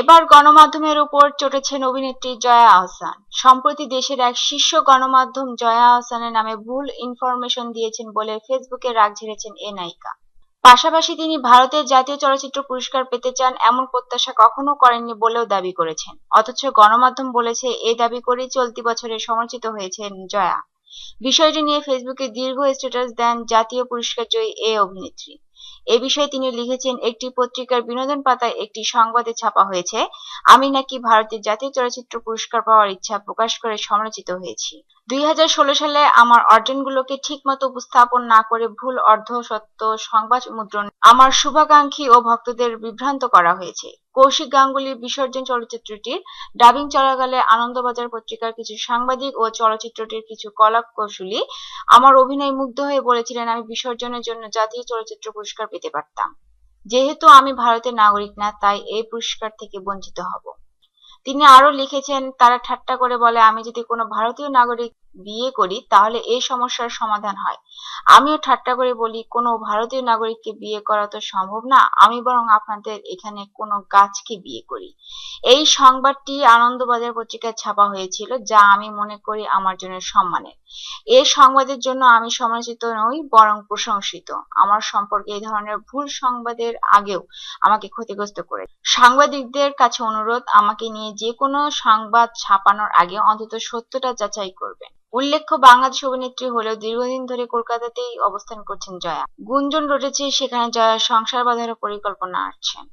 এবার গণমাধ্যমের উপর চটেছেন অভিনেত্রী জয়া আহসান। সম্প্রতি দেশের এক শীর্ষ গণমাধ্যম জয়া আহসানের নামে ভুল ইনফরমেশন দিয়েছেন বলে ফেসবুকে রাগ ঝেড়েছেন এ নায়িকা। পাশাপাশি তিনি ভারতের জাতীয় চলচ্চিত্র পুরস্কার পেতে চান এমন প্রত্যাশা কখনো করেননি বলেও দাবি করেছেন। অথচ গণমাধ্যম বলেছে, এ দাবি করেই চলতি বছরে সমালোচিত হয়েছেন জয়া। বিষয়টি নিয়ে ফেসবুকে দীর্ঘ স্ট্যাটাস দেন জাতীয় পুরস্কার জয়ী এ অভিনেত্রী। এ বিষয়ে তিনি লিখেছেন, একটি পত্রিকার বিনোদন পাতায় একটি সংবাদে ছাপা হয়েছে, আমি নাকি ভারতের জাতীয় চলচ্চিত্র পুরস্কার পাওয়ার ইচ্ছা প্রকাশ করে সমালোচিত হয়েছি। দুই হাজার ষোলো সালে আমার অর্জনগুলোকে ঠিকমতো উপস্থাপন না করে ভুল, অর্ধ, সত্য, সংবাদ, মুদ্রণ আমার শুভাকাঙ্ক্ষী ও ভক্তদের বিভ্রান্ত করা হয়েছে। কৌশিক গাঙ্গুলির বিসর্জন চলচ্চিত্রটির ডাবিং চলাকালে আনন্দবাজার পত্রিকার কিছু সাংবাদিক ও চলচ্চিত্রটির কিছু কলা কৌশলী আমার অভিনয় মুগ্ধ হয়ে বলেছিলেন, আমি বিসর্জনের জন্য জাতীয় চলচ্চিত্র পুরস্কার পেতে পারতাম। যেহেতু আমি ভারতের নাগরিক না, তাই এই পুরস্কার থেকে বঞ্চিত হব। তিনি আরও লিখেছেন তারা ঠাট্টা করে বলে আমি যদি কোনো ভারতীয় নাগরিক বিয়ে করি, তাহলে এই সমস্যার সমাধান হয়। আমিও ঠাট্টা করে বলি, কোনো ভারতীয় নাগরিককে বিয়ে করা তো সম্ভব না, আমি বরং আপনাদের এখানে কোনো গাছকে বিয়ে করি। এই সংবাদটি আনন্দবাজার পত্রিকায় ছাপা হয়েছিল, যা আমি মনে করি আমার জন্য সম্মানের। এই সংবাদের জন্য আমি সমালোচিত নই, বরং প্রশংসিত। আমার সম্পর্কে এই ধরনের ভুল সংবাদের আগেও আমাকে ক্ষতিগ্রস্ত করে। সাংবাদিকদের কাছে অনুরোধ, আমাকে নিয়ে যে কোনো সংবাদ ছাপানোর আগে অন্তত সত্যটা যাচাই করবেন। উল্লেখ্য, বাংলাদেশ অভিনেত্রী হলেও দীর্ঘদিন ধরে কলকাতাতেই অবস্থান করছেন জয়া। গুঞ্জন রটেছে, সেখানে জয়া সংসার বাঁধার পরিকল্পনা আছেন